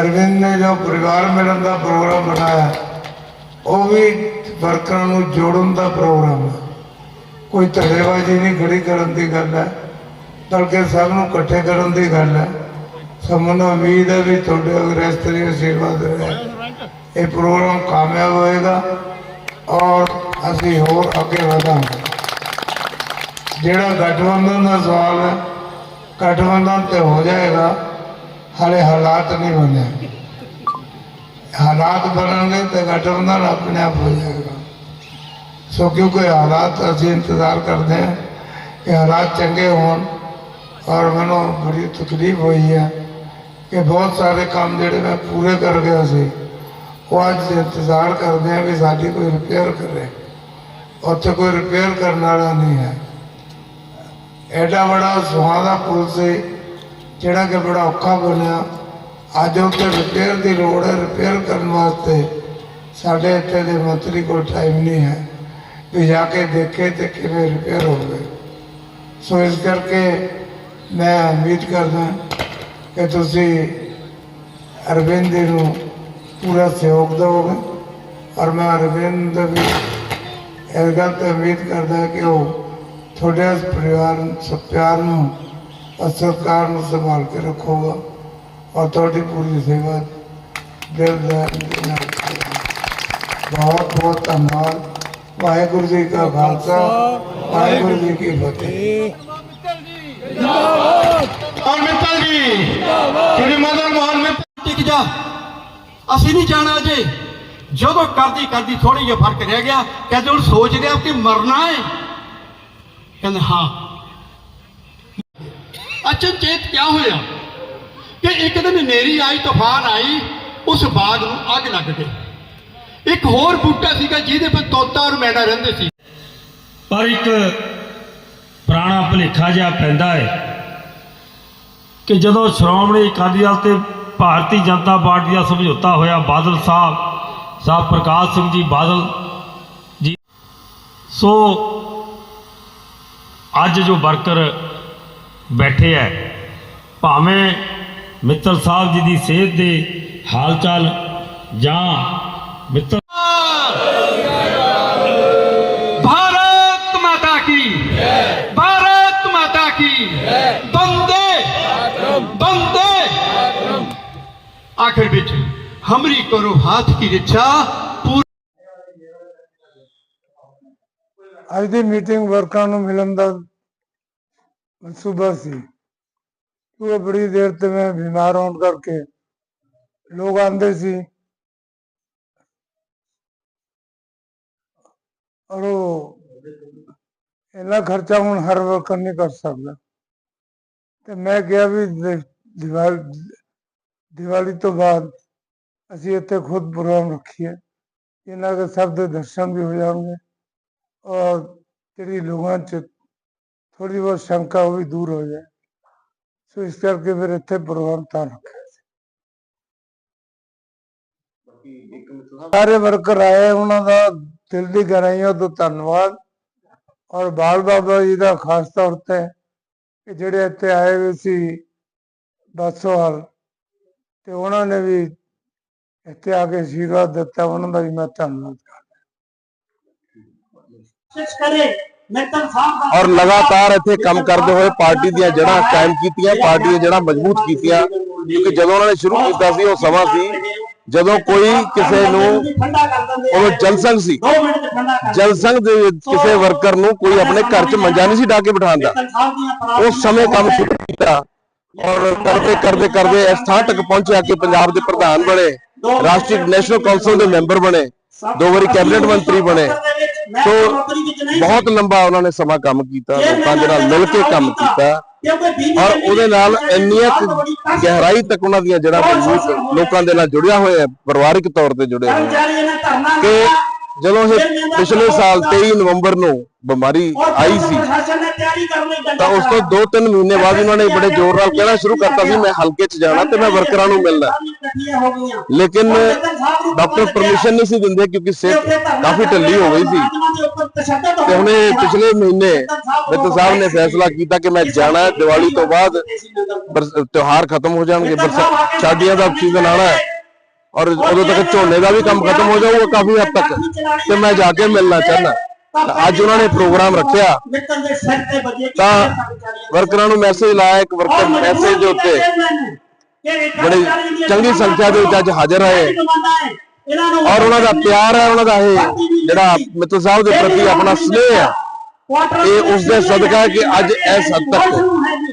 ਅਰਵਿੰਦ ਨੇ ਜੋ ਪਰਿਵਾਰ ਮਿਲਣ ਦਾ ਪ੍ਰੋਗਰਾਮ ਬਣਾਇਆ ਉਹ ਵੀ ਵਰਕਰਾਂ ਨੂੰ ਜੋੜਨ ਦਾ ਪ੍ਰੋਗਰਾਮ ਹੈ ਕੋਈ ਧੜੇਬਾਜ਼ੀ ਨਹੀਂ ਖੜੀ ਕਰਨ ਦੀ ਗੱਲ ਹੈ ਬਲਕਿ ਸਭ ਨੂੰ ਇਕੱਠੇ ਕਰਨ ਦੀ ਗੱਲ ਹੈ ਸਾਨੂੰ ਉਮੀਦ ਹੈ ਵੀ ਤੁਹਾਡੇ ਅਗਰ ਇਸ ਤਰ੍ਹਾਂ ਆਸ਼ੀਰਵਾਦ ਰਹੇ ਇਹ ਪ੍ਰੋਗਰਾਮ ਕਾਮਯਾਬ ਹੋਏਗਾ ਔਰ ਅਸੀਂ ਹੋਰ ਅੱਗੇ ਵਧਾਂਗੇ। ਜਿਹੜਾ ਗਠਬੰਧਨ ਦਾ ਸਵਾਲ ਹੈ ਗਠਬੰਧਨ ਤੇ ਹੋ ਜਾਏਗਾ, ਹਾਲੇ ਹਾਲਾਤ ਨਹੀਂ ਬਣੇ ਹਾਲਾਤ ਬਣਨਗੇ ਤੇ ਗਠਬੰਧਨ ਆਪਣੇ ਆਪ ਹੋ ਜਾਏਗਾ ਸੋ ਕਿਉਂਕਿ ਹਾਲਾਤ ਅਸੀਂ ਇੰਤਜ਼ਾਰ ਕਰਦੇ ਹਾਂ ਕਿ ਹਾਲਾਤ ਚੰਗੇ ਹੋਣ ਔਰ ਮੈਨੂੰ ਬੜੀ ਤਕਲੀਫ ਹੋਈ ਹੈ ਕਿ ਬਹੁਤ ਸਾਰੇ ਕੰਮ ਜਿਹੜੇ ਮੈਂ ਪੂਰੇ ਕਰ ਗਿਆ ਸੀ ਉਹ ਅੱਜ ਇੰਤਜ਼ਾਰ ਕਰਦੇ ਆ ਵੀ ਸਾਡੀ ਕੋਈ ਰਿਪੇਅਰ ਕਰੇ ਉੱਥੇ ਕੋਈ ਰਿਪੇਅਰ ਕਰਨ ਵਾਲਾ ਨਹੀਂ ਹੈ ਐਡਾ ਬੜਾ ਸੁਹਾਣਾ ਪੁਲ ਸੀ ਜਿਹੜਾ ਕਿ ਬੜਾ ਔਖਾ ਬਣਿਆ ਅੱਜ ਉੱਥੇ ਰਿਪੇਅਰ ਦੀ ਲੋੜ ਹੈ ਰਿਪੇਅਰ ਕਰਨ ਵਾਸਤੇ ਸਾਡੇ ਇੱਥੇ ਦੇ ਮੰਤਰੀ ਕੋਲ ਟਾਈਮ ਨਹੀਂ ਹੈ। ਵੀ ਜਾ ਕੇ ਦੇਖੇ ਤੇ ਕਿਵੇਂ ਰਿਪੇਅਰ ਹੋਵੇ ਸੋ ਇਸ ਕਰਕੇ ਮੈਂ ਉਮੀਦ ਕਰਦਾ ਕਿ ਤੁਸੀਂ ਅਰਵਿੰਦ ਜੀ ਨੂੰ ਪੂਰਾ ਸਹਿਯੋਗ ਦਿਓਗੇ। ਔਰ ਮੈਂ ਅਰਵਿੰਦ ਵੀ ਇਹ ਗੱਲ ਤੇ ਉਮੀਦ ਕਰਦਾ ਕਿ ਉਹ ਤੁਹਾਡੇ ਪਰਿਵਾਰ ਨੂੰ ਪਿਆਰ ਨੂੰ ਔਰ ਸਤਿਕਾਰ ਨੂੰ ਸੰਭਾਲ ਕੇ ਰੱਖੋਗਾ। ਔਰ ਤੁਹਾਡੀ ਪੂਰੀ ਸੇਵਾ, ਦਿਲ ਦਾ ਬਹੁਤ ਬਹੁਤ ਧੰਨਵਾਦ। ਵਾਹਿਗੁਰੂ ਜੀ ਕਾ ਖਾਲਸਾ, ਵਾਹਿਗੁਰੂ ਜੀ ਕੀ ਫਤਿਹ। ਔਰ ਮਿੱਤਲ ਜੀ ਸ਼੍ਰੀ ਮਦਨ ਮੋਹਨ ਮਿੱਤਲ ਟਿਕ ਜਾ? ਅਸੀਂ ਨਹੀਂ ਜਾਣਾ ਅਜੇ। ਜਦੋਂ ਕਰਦੀ ਕਰਦੀ ਥੋੜੀ ਜਿਹਾ ਫ਼ਰਕ ਰਹਿ ਗਿਆ, ਕਹਿੰਦੇ ਹੁਣ ਸੋਚ ਰਿਹਾ ਕਿ ਮਰਨਾ ਹੈ ਕਹਿੰਦੇ ਹਾਂ। ਅੱਛਾ, ਚੇਤ ਕਿਆ ਹੋਇਆ? ਕਿ ਇੱਕ ਦਿਨ ਹਨੇਰੀ ਆਈ, ਤੂਫਾਨ ਆਈ, ਉਸ ਬਾਗ ਨੂੰ ਅੱਗ ਲੱਗ ਗਈ। ਇੱਕ ਹੋਰ ਬੂਟਾ ਸੀਗਾ ਜਿਹਦੇ ਪਰ ਤੋਤਾ ਔਰ ਮੈਨਾ ਰਹਿੰਦੇ ਸੀ। ਪਰ ਇੱਕ ਪੁਰਾਣਾ ਭੁਲੇਖਾ ਜਿਹਾ ਪੈਂਦਾ ਹੈ ਕਿ ਜਦੋਂ ਸ਼੍ਰੋਮਣੀ ਅਕਾਲੀ ਦਲ ਤੇ ਭਾਰਤੀ ਜਨਤਾ ਪਾਰਟੀ ਦਾ ਸਮਝੌਤਾ ਹੋਇਆ, ਬਾਦਲ ਸਾਹਿਬ ਸਾਹਿਬ ਪ੍ਰਕਾਸ਼ ਸਿੰਘ ਜੀ ਬਾਦਲ ਜੀ। ਸੋ ਅੱਜ ਜੋ ਵਰਕਰ ਬੈਠੇ ਹੈ, ਭਾਵੇਂ ਮਿੱਤਰ ਸਾਹਿਬ ਜੀ ਦੀ ਸਿਹਤ ਦੇ ਹਾਲ ਚਾਲ ਜਾਂ ਮਿੱਤਲ ਭਾਰਤ ਮਾਤਾ ਕੀ ਜੈ ਭਾਰਤ ਮਾਤਾ ਕੀ ਜੈ ਬੰਦੇ ਬੰਦੇ ਆਖਰ ਵਿੱਚ ਹਮਰੀ ਕਰੋ ਹੱਥ ਕੀ ਰਿਚਾ ਅੱਜ ਦੀ ਮੀਟਿੰਗ ਵਰਕਰਾਂ ਨੂੰ ਮਿਲਣ ਦਾ ਮਨਸੂਬਾ ਸੀ ਕਿਉਂਕਿ ਬੜੀ ਦੇਰ ਤੇ ਮੈਂ ਬਿਮਾਰ ਹੋਣ ਕਰਕੇ ਲੋਕ ਆਂਦੇ ਸੀ ਔਰ ਉਹ ਇੰਨਾ ਖਰਚਾ ਹੁਣ ਹਰ ਵਰਕਰ ਨਹੀਂ ਕਰ ਸਕਦਾ ਤੇ ਮੈਂ ਕਿਹਾ ਵੀ ਦਿ- ਦੀਵਾਲੀ ਦੀਵਾਲੀ ਤੋਂ ਬਾਅਦ ਅਸੀਂ ਇੱਥੇ ਖੁਦ ਪ੍ਰੋਗਰਾਮ ਰੱਖੀਏ ਇਹਨਾਂ ਦੇ ਸਭ ਦੇ ਦਰਸ਼ਨ ਵੀ ਹੋ ਜਾਣਗੇ ਔਰ ਜਿਹੜੀ ਲੋਕਾਂ 'ਚ ਥੋੜੀ ਬਹੁਤ ਸ਼ੰਕਾ ਉਹ ਵੀ ਦੂਰ ਹੋ ਜਾਏ ਸੋ ਇਸ ਕਰਕੇ ਫਿਰ ਇੱਥੇ ਪ੍ਰੋਗਰਾਮ ਤਾਂ ਰੱਖਿਆ ਸੀ। ਸਾਰੇ ਵਰਕਰ ਆਏ ਉਹਨਾਂ ਦਾ ਦਿਲ ਦੀ ਗਹਿਰਾਈਆਂ ਤੋਂ ਧੰਨਵਾਦ। ਔਰ ਬਾਲ ਬਾਬਾ ਜੀ ਦਾ ਖਾਸ ਤੌਰ ਤੇ ਕਿ ਜਿਹੜੇ ਇੱਥੇ ਆਏ ਹੋਏ ਸੀ ਦਸਵਾਲ ਤੇ ਉਹਨਾਂ ਨੇ ਵੀ ਇੱਥੇ ਆ ਕੇ ਆਸ਼ੀਰਵਾਦ ਦਿੱਤਾ ਉਹਨਾਂ ਦਾ ਵੀ ਮੈਂ ਧੰਨਵਾਦ ਔਰ ਲਗਾਤਾਰ ਇੱਥੇ ਕੰਮ ਕਰਦੇ ਹੋਏ ਪਾਰਟੀ ਦੀਆਂ ਜੜ੍ਹਾਂ ਕਾਇਮ ਕੀਤੀਆਂ, ਪਾਰਟੀ ਦੀਆਂ ਜੜ੍ਹਾਂ ਮਜ਼ਬੂਤ ਕੀਤੀਆਂ, ਕਿਉਂਕਿ ਜਦੋਂ ਉਹਨਾਂ ਨੇ ਸ਼ੁਰੂ ਕੀਤਾ ਸੀ, ਉਹ ਸਮਾਂ ਸੀ, ਜਦੋਂ ਕੋਈ ਕਿਸੇ ਨੂੰ ਉਹ ਜਨਸੰਘ ਸੀ, ਜਨਸੰਘ ਦੇ ਕਿਸੇ ਵਰਕਰ ਨੂੰ ਕੋਈ ਆਪਣੇ ਘਰ 'ਚ ਮੰਜਾ ਨਹੀਂ ਸੀ ਢਾ ਕੇ ਬਿਠਾਉਂਦਾ ਉਸ ਸਮੇਂ ਕੰਮ ਸ਼ੁਰੂ ਕੀਤਾ ਔਰ ਕਰਦੇ ਕਰਦੇ ਕਰਦੇ ਇਸ ਥਾਂ ਤੱਕ ਪਹੁੰਚਿਆ ਕਿ ਪੰਜਾਬ ਦੇ ਪ੍ਰਧਾਨ ਬਣੇ, ਰਾਸ਼ਟਰੀ ਨੈਸ਼ਨਲ ਕੌਂਸਲ ਦੇ ਮੈਂਬਰ ਬਣੇ, ਦੋ ਵਾਰੀ ਕੈਬਨਿਟ ਮੰਤਰੀ ਬਣੇ ਸੋ ਬਹੁਤ ਲੰਬਾ ਉਹਨਾਂ ਨੇ ਸਮਾਂ ਕੰਮ ਕੀਤਾ ਲੋਕਾਂ ਦੇ ਨਾਲ ਮਿਲ ਕੇ ਕੰਮ ਕੀਤਾ। ਔਰ ਉਹਦੇ ਨਾਲ ਇੰਨੀਆਂ ਗਹਿਰਾਈ ਤੱਕ ਉਹਨਾਂ ਦੀਆਂ ਮਜ਼ਬੂਤ ਲੋਕਾਂ ਦੇ ਨਾਲ ਜੁੜਿਆ ਹੋਇਆ ਹੈ ਪਰਿਵਾਰਿਕ ਤੌਰ ਤੇ ਜੁੜਿਆ ਹੋਇਆ ਕਿ ਜਦੋਂ ਇਹ ਪਿਛਲੇ ਸਾਲ 23 ਨਵੰਬਰ ਨੂੰ ਬਿਮਾਰੀ ਆਈ ਸੀ ਤਾਂ ਉਸ ਤੋਂ 2-3 ਮਹੀਨੇ ਬਾਅਦ ਉਹਨਾਂ ਨੇ ਬੜੇ ਜ਼ੋਰ ਨਾਲ ਕਹਿਣਾ ਸ਼ੁਰੂ ਕਰਤਾ ਸੀ ਮੈਂ ਹਲਕੇ 'ਚ ਜਾਣਾ ਤੇ ਮੈਂ ਵਰਕਰਾਂ ਨੂੰ ਮਿਲਣਾ। ਲੇਕਿਨ ਡਾਕਟਰ ਪਰਮਿਸ਼ਨ ਨਹੀਂ ਸੀ ਦਿੰਦੇ ਕਿਉਂਕਿ ਸਿਹਤ ਕਾਫੀ ਢਿੱਲੀ ਹੋ ਗਈ ਸੀ। ਤੇ ਹੁਣੇ ਪਿਛਲੇ ਮਹੀਨੇ ਵਿੱਤ ਸਾਹਿਬ ਨੇ ਫੈਸਲਾ ਕੀਤਾ ਕਿ ਮੈਂ ਜਾਣਾ ਦੀਵਾਲੀ ਤੋਂ ਬਾਅਦ ਤਿਉਹਾਰ ਖਤਮ ਹੋ ਜਾਣਗੇ ਛਾਡੀਆਂ ਦਾ ਸੀਜ਼ਨ ਆਣਾ ਹੈ। ਔਰ ਉਦੋਂ ਤੱਕ ਝੋਨੇ ਦਾ ਵੀ ਕੰਮ ਖਤਮ ਹੋ ਜਾਊਗਾ ਕਾਫੀ ਹੱਦ ਤੱਕ। ਤੇ ਮੈਂ ਜਾ ਕੇ ਮਿਲਣਾ ਚਾਹੁੰਦਾ। ਤਾਂ ਅੱਜ ਉਹਨਾਂ ਨੇ ਪ੍ਰੋਗਰਾਮ ਰੱਖਿਆ। ਤਾਂ ਵਰਕਰਾਂ ਨੂੰ ਮੈਸੇਜ ਲਾਇਆ ਇੱਕ ਵਰਕਰ ਮੈਸੇਜ ਦੇ ਉੱਤੇ। ਬੜੀ ਚੰਗੀ ਸੰਖਿਆ ਦੇ ਵਿੱਚ ਅੱਜ ਹਾਜ਼ਰ ਹੋਏ ਔਰ ਉਹਨਾਂ ਦਾ ਪਿਆਰ ਹੈ ਉਹਨਾਂ ਦਾ ਇਹ ਜਿਹੜਾ ਮਿੱਤਲ ਸਾਹਿਬ ਦੇ ਪ੍ਰਤੀ ਆਪਣਾ ਸਨੇਹ ਹੈ। ਇਹ ਉਸ ਦੇ ਸਦਕਾ ਕਿ ਅੱਜ ਇਸ ਹੱਦ ਤੱਕ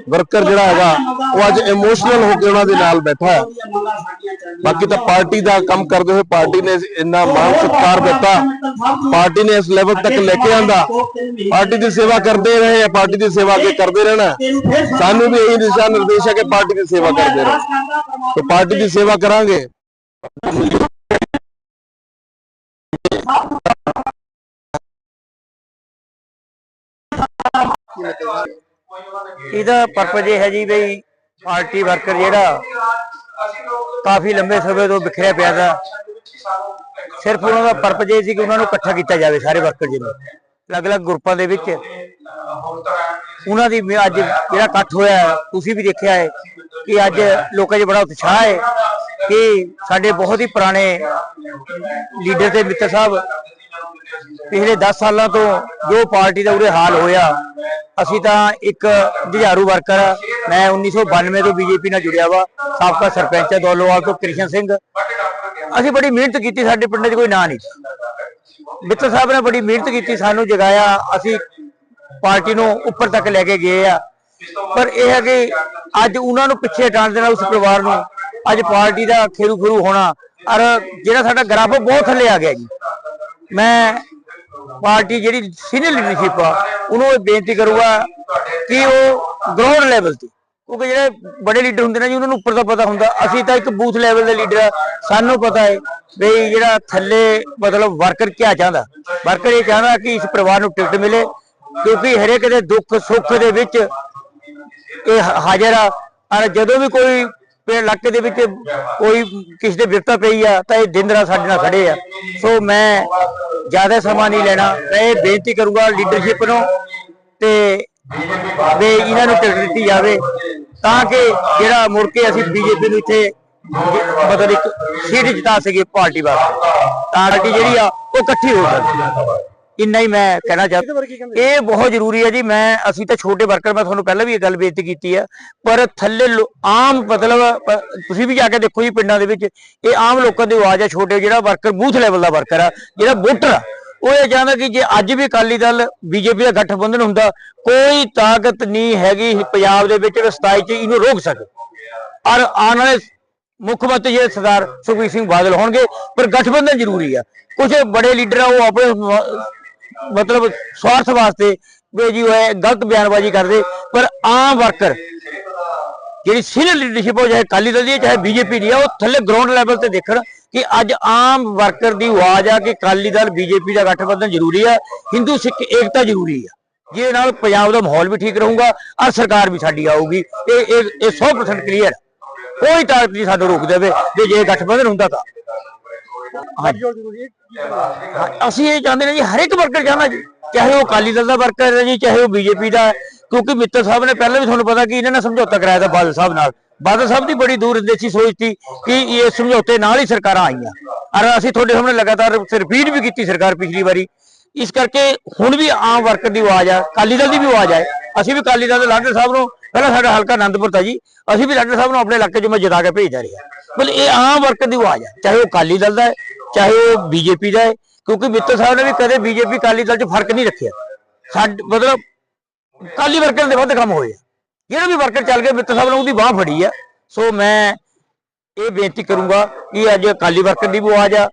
ਵਰਕਰ ਜਿਹੜਾ ਹੈਗਾ ਉਹ ਅੱਜ ਇਮੋਸ਼ਨਲ ਹੋ ਕੇ ਉਹਨਾਂ ਦੇ ਨਾਲ ਬੈਠਾ ਹੈ। ਬਾਕੀ ਤਾਂ ਪਾਰਟੀ ਦਾ ਕੰਮ ਕਰਦੇ ਹੋਏ ਪਾਰਟੀ ਨੇ ਇੰਨਾ ਮਾਣ ਸਤਿਕਾਰ ਦਿੱਤਾ। ਪਾਰਟੀ ਨੇ ਇਸ ਲੈਵਲ ਤੱਕ ਲੈ ਕੇ ਆਂਦਾ। ਪਾਰਟੀ ਦੀ ਸੇਵਾ ਕਰਦੇ ਰਹੇ ਆ ਪਾਰਟੀ ਦੀ ਸੇਵਾ ਅੱਗੇ ਕਰਦੇ ਰਹਿਣਾ। ਸਾਨੂੰ ਵੀ ਇਹੀ ਦਿਸ਼ਾ ਨਿਰਦੇਸ਼ ਹੈ ਕਿ ਪਾਰਟੀ ਦੀ ਸੇਵਾ ਕਰਦੇ ਰਹੋ। ਤੇ ਪਾਰਟੀ ਦੀ ਸੇਵਾ ਕਰਾਂਗੇ। ਇਹਦਾ ਪਰਪਸ ਇਹ ਹੈ ਜੀ ਬਈ ਪਾਰਟੀ ਵਰਕਰ ਜਿਹੜਾ ਕਾਫੀ ਲੰਬੇ ਸਮੇਂ ਤੋਂ ਵਿਖਰਿਆ ਪਿਆ ਦਾ ਸਿਰਫ ਉਹਨਾਂ ਦਾ ਪਰਪਸ ਇਹ ਸੀ ਕਿ ਉਹਨਾਂ ਨੂੰ ਇਕੱਠਾ ਕੀਤਾ ਜਾਵੇ ਸਾਰੇ ਵਰਕਰ ਜਿਹਨੂੰ ਅਲੱਗ-ਅਲੱਗ ਗਰੁੱਪਾਂ ਦੇ ਵਿੱਚ ਉਹਨਾਂ ਦੀ ਅੱਜ ਜਿਹੜਾ ਇਕੱਠ ਹੋਇਆ ਤੁਸੀਂ ਵੀ ਦੇਖਿਆ ਹੈ ਕਿ ਅੱਜ ਲੋਕਾਂ 'ਚ ਬੜਾ ਉਤਸ਼ਾਹ ਹੈ ਕਿ ਸਾਡੇ ਬਹੁਤ ਹੀ ਪੁਰਾਣੇ ਲੀਡਰ ਤੇ ਮਿੱਤਰ ਸਾਹਿਬ ਪਿਛਲੇ 10 ਸਾਲਾਂ ਤੋਂ ਜੋ ਪਾਰਟੀ ਦਾ ਉਰੇ ਹਾਲ ਹੋਇਆ, ਅਸੀਂ ਤਾਂ ਇੱਕ ਜੁਝਾਰੂ ਵਰਕਰ, ਮੈਂ 1992 ਤੋਂ ਬੀਜੇਪੀ ਨਾਲ ਜੁੜਿਆ ਵਾ, ਸਾਬਕਾ ਸਰਪੰਚ ਹੈ, ਦੌਲੋਵਾਲ ਤੋਂ ਕ੍ਰਿਸ਼ਨ ਸਿੰਘ। ਅਸੀਂ ਬੜੀ ਮਿਹਨਤ ਕੀਤੀ, ਸਾਡੇ ਪਿੰਡ 'ਚ ਕੋਈ ਨਾਂ ਨਹੀਂ ਮਿੱਤਰ ਸਾਹਿਬ ਨੇ ਬੜੀ ਮਿਹਨਤ ਕੀਤੀ, ਸਾਨੂੰ ਜਗਾਇਆ, ਅਸੀਂ ਪਾਰਟੀ ਨੂੰ ਉੱਪਰ ਤੱਕ ਲੈ ਕੇ ਗਏ ਆ। ਪਰ ਇਹ ਹੈ ਕਿ ਅੱਜ ਉਹਨਾਂ ਨੂੰ ਪਿੱਛੇ ਹਟਾਉਣ ਦੇ ਨਾਲ ਉਸ ਪਰਿਵਾਰ ਨੂੰ ਅੱਜ ਪਾਰਟੀ ਦਾ ਖੇਰੂ ਖੇਰੂ ਹੋਣਾ, ਔਰ ਜਿਹੜਾ ਸਾਡਾ ਗ੍ਰਾਫ ਬਹੁਤ ਥੱਲੇ ਆ ਗਿਆ ਜੀ। ਮੈਂ ਪਾਰਟੀ ਜਿਹੜੀ ਸੀਨੀਅਰ ਲੀਡਰਸ਼ਿਪ ਆ, ਉਹਨੂੰ ਇਹ ਬੇਨਤੀ ਕਰੂਗਾ ਕਿ ਉਹ ਗਰਾਊਂਡ ਲੈਵਲ ਤੇ, ਕਿਉਂਕਿ ਜਿਹੜੇ ਬੜੇ ਲੀਡਰ ਹੁੰਦੇ ਨੇ ਜੀ, ਉਹਨਾਂ ਨੂੰ ਉੱਪਰ ਦਾ ਪਤਾ ਹੁੰਦਾ। ਅਸੀਂ ਤਾਂ ਇੱਕ ਬੂਥ ਲੈਵਲ ਦੇ ਲੀਡਰ ਆ, ਸਾਨੂੰ ਪਤਾ ਹੈ ਵੀ ਜਿਹੜਾ ਥੱਲੇ ਮਤਲਬ ਵਰਕਰ ਕੀ ਚਾਹੁੰਦਾ। ਵਰਕਰ ਇਹ ਚਾਹੁੰਦਾ ਕਿ ਇਸ ਪਰਿਵਾਰ ਨੂੰ ਟਿਕਟ ਮਿਲੇ, ਕਿਉਂਕਿ ਹਰੇਕ ਦੇ ਦੁੱਖ ਸੁੱਖ ਦੇ ਵਿੱਚ ਇਹ ਹਾਜ਼ਰ ਆ। ਔਰ ਜਦੋਂ ਵੀ ਕੋਈ ਪਿੰਡ ਇਲਾਕੇ ਦੇ ਵਿੱਚ ਕੋਈ ਕਿਸੇ ਦੇ ਵਿਪਤਾ ਪਈ ਆ, ਤਾਂ ਇਹ ਦਿਨ ਰਾਤ ਸਾਡੇ ਨਾਲ ਖੜੇ ਆ। ਸੋ ਮੈਂ ਜ਼ਿਆਦਾ ਸਮਾਂ ਨਹੀਂ ਲੈਣਾ, ਮੈਂ ਇਹ ਬੇਨਤੀ ਕਰੂੰਗਾ ਲੀਡਰਸ਼ਿਪ ਨੂੰ ਤੇ ਵੀ ਇਹਨਾਂ ਨੂੰ ਟਿਕਟ ਦਿੱਤੀ ਜਾਵੇ, ਤਾਂ ਕਿ ਜਿਹੜਾ ਮੁੜ ਕੇ ਅਸੀਂ ਬੀਜੇਪੀ ਨੂੰ ਇੱਥੇ ਮਤਲਬ ਇੱਕ ਸੀਟ ਜਿਤਾ ਸਕੀਏ ਪਾਰਟੀ ਵਾਸਤੇ। ਤਾਂ ਪਾਰਟੀ ਜਿਹੜੀ ਆ, ਉਹ ਇਕੱਠੀ ਹੋ ਸਕਦੀ ਇੰਨਾ ਹੀ ਮੈਂ ਕਹਿਣਾ ਚਾਹੁੰਦਾ ਇਹ ਬਹੁਤ ਜ਼ਰੂਰੀ ਹੈ ਜੀ। ਮੈਂ ਅਸੀਂ ਤਾਂ ਛੋਟੇ ਵਰਕਰ ਮੈਂ ਤੁਹਾਨੂੰ ਪਹਿਲਾਂ ਵੀ ਇਹ ਗੱਲ ਬੇਨਤੀ ਕੀਤੀ ਹੈ ਪਰ ਥੱਲੇ ਆਮ ਮਤਲਬ ਤੁਸੀਂ ਵੀ ਜਾ ਕੇ ਦੇਖੋ ਜੀ ਪਿੰਡਾਂ ਦੇ ਵਿੱਚ ਇਹ ਆਮ ਲੋਕਾਂ ਦੀ ਆਵਾਜ਼ ਹੈ ਛੋਟੇ ਜਿਹੜਾ ਵਰਕਰ ਬੂਥ ਲੈਵਲ ਦਾ ਵਰਕਰ ਆ ਜਿਹੜਾ ਵੋਟਰ ਆ। ਉਹ ਇਹ ਚਾਹੁੰਦਾ ਕਿ ਜੇ ਅੱਜ ਵੀ ਅਕਾਲੀ ਦਲ ਬੀਜੇਪੀ ਦਾ ਗਠਬੰਧਨ ਹੁੰਦਾ ਕੋਈ ਤਾਕਤ ਨਹੀਂ ਹੈਗੀ ਪੰਜਾਬ ਦੇ ਵਿੱਚ 27 ਚ ਇਹਨੂੰ ਰੋਕ ਸਕੇ। ਔਰ ਆਉਣ ਵਾਲੇ ਮੁੱਖ ਮੰਤਰੀ ਜਿਹੜੇ ਸਰਦਾਰ ਸੁਖਬੀਰ ਸਿੰਘ ਬਾਦਲ ਹੋਣਗੇ ਪਰ ਗਠਬੰਧਨ ਜ਼ਰੂਰੀ ਆ। ਕੁਝ ਬੜੇ ਲੀਡਰ ਆ ਉਹ ਆਪਣੇ ਮਤਲਬ ਸਵਾਰਥ ਵਾਸਤੇ ਵੀ ਜੀ ਗਲਤ ਬਿਆਨਬਾਜ਼ੀ ਕਰਦੇ, ਪਰ ਆਮ ਵਰਕਰ ਜਿਹੜੀ ਸੀਨੀਅਰ ਲੀਡਰਸ਼ਿਪ ਹੋ ਚਾਹੇ ਅਕਾਲੀ ਦਲ ਦੀ ਚਾਹੇ ਬੀਜੇਪੀ ਦੀ ਹੈ ਉਹ ਥੱਲੇ ਗਰਾਊਂਡ ਲੈਵਲ ਤੇ ਦੇਖਣ ਕਿ ਅੱਜ ਆਮ ਵਰਕਰ ਦੀ ਆਵਾਜ਼ ਆ ਕਿ ਅਕਾਲੀ ਦਲ, ਬੀਜੇਪੀ ਦਾ ਗਠਬੰਧਨ ਜ਼ਰੂਰੀ ਆ, ਹਿੰਦੂ ਸਿੱਖ ਏਕਤਾ ਜ਼ਰੂਰੀ ਆ। ਜਿਹਦੇ ਨਾਲ ਪੰਜਾਬ ਦਾ ਮਾਹੌਲ ਵੀ ਠੀਕ ਰਹੂਗਾ ਔਰ ਸਰਕਾਰ ਵੀ ਸਾਡੀ ਆਊਗੀ। ਇਹ ਇਹ ਇਹ 100% ਕਲੀਅਰ ਕੋਈ ਤਾਕਤ ਨਹੀਂ ਸਾਨੂੰ ਰੋਕ ਦੇਵੇ, ਜੇ ਜੇ ਗਠਬੰਧਨ ਹੁੰਦਾ ਤਾਂ। ਅਸੀਂ ਇਹ ਚਾਹੁੰਦੇ ਨੇ ਜੀ, ਹਰ ਇੱਕ ਵਰਕਰ ਚਾਹੁੰਦਾ ਜੀ, ਚਾਹੇ ਉਹ ਅਕਾਲੀ ਦਲ ਦਾ ਵਰਕਰ ਹੈ ਜੀ, ਚਾਹੇ ਉਹ ਬੀਜੇਪੀ ਦਾ ਕਿਉਂਕਿ ਮਿੱਤਲ ਸਾਹਿਬ ਨੇ ਪਹਿਲਾਂ ਵੀ ਤੁਹਾਨੂੰ ਪਤਾ ਕਿ ਇਹਨਾਂ ਨੇ ਸਮਝੌਤਾ ਕਰਾਇਆ ਤਾਂ ਬਾਦਲ ਸਾਹਿਬ ਨਾਲ। ਬਾਦਲ ਸਾਹਿਬ ਦੀ ਬੜੀ ਦੂਰਦੇਸ਼ੀ ਸੋਚ ਸੀ ਕਿ ਇਹ ਸਮਝੌਤੇ ਨਾਲ ਹੀ ਸਰਕਾਰਾਂ ਆਈਆਂ। ਔਰ ਅਸੀਂ ਤੁਹਾਡੇ ਸਾਹਮਣੇ ਲਗਾਤਾਰ ਰਿਪੀਟ ਵੀ ਕੀਤੀ ਸਰਕਾਰ ਪਿਛਲੀ ਵਾਰੀ। ਇਸ ਕਰਕੇ ਹੁਣ ਵੀ ਆਮ ਵਰਕਰ ਦੀ ਆਵਾਜ਼ ਆ, ਅਕਾਲੀ ਦਲ ਦੀ ਵੀ ਆਵਾਜ਼ ਹੈ ਅਸੀਂ ਵੀ ਅਕਾਲੀ ਦਲ ਦੇ ਲਾਡੇ ਸਾਹਿਬ ਨੂੰ ਪਹਿਲਾਂ ਸਾਡਾ ਹਲਕਾ ਆਨੰਦਪੁਰ ਤਾਂ ਜੀ, ਅਸੀਂ ਵੀ ਲਾਡੇ ਸਾਹਿਬ ਨੂੰ ਆਪਣੇ ਇਲਾਕੇ 'ਚ ਮੈਂ ਜਿਤਾ ਕੇ ਭੇਜਦਾ ਰਿਹਾ। ਮਤਲਬ ਇਹ ਆਮ ਵਰਕਰ ਦੀ ਆਵਾਜ਼ ਹੈ, ਚਾਹੇ ਉਹ ਅਕਾਲੀ ਦਲ ਦਾ ਹੈ, ਚਾਹੇ ਉਹ ਬੀਜੇਪੀ ਦਾ ਹੈ, ਕਿਉਂਕਿ ਮਿੱਤਲ ਸਾਹਿਬ ਨੇ ਵੀ ਕਦੇ ਬੀਜੇਪੀ ਅਕਾਲੀ ਦਲ 'ਚ ਫ਼ਰਕ ਨਹੀਂ ਰੱਖਿਆ। ਸਾਡ, ਮਤਲਬ ਅਕਾਲੀ ਵਰਕਰ ਦੇ ਵੱਧ ਕੰਮ ਹੋਏ ਆ। ਜਿਹੜਾ ਵੀ ਵਰਕਰ ਚੱਲ ਗਿਆ, ਮਿੱਤਲ ਸਾਹਿਬ ਨੇ ਉਹਦੀ ਬਾਹ ਫੜੀ ਆ। ਸੋ ਮੈਂ ਇਹ ਬੇਨਤੀ ਕਰੂੰਗਾ ਕਿ ਅੱਜ ਅਕਾਲੀ ਵਰਕਰ ਦੀ ਵੀ ਆਵਾਜ਼ ਆ,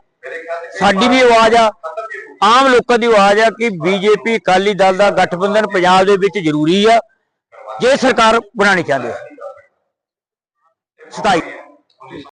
ਸਾਡੀ ਵੀ ਆਵਾਜ਼ ਆ, ਆਮ ਲੋਕਾਂ ਦੀ ਆਵਾਜ਼ ਆ ਕਿ ਬੀਜੇਪੀ ਅਕਾਲੀ ਦਲ ਦਾ ਗਠਬੰਧਨ ਪੰਜਾਬ ਦੇ ਵਿੱਚ ਜ਼ਰੂਰੀ ਆ। ਜੇ ਸਰਕਾਰ ਬਣਾਉਣੀ ਚਾਹੁੰਦੇ ਆ 27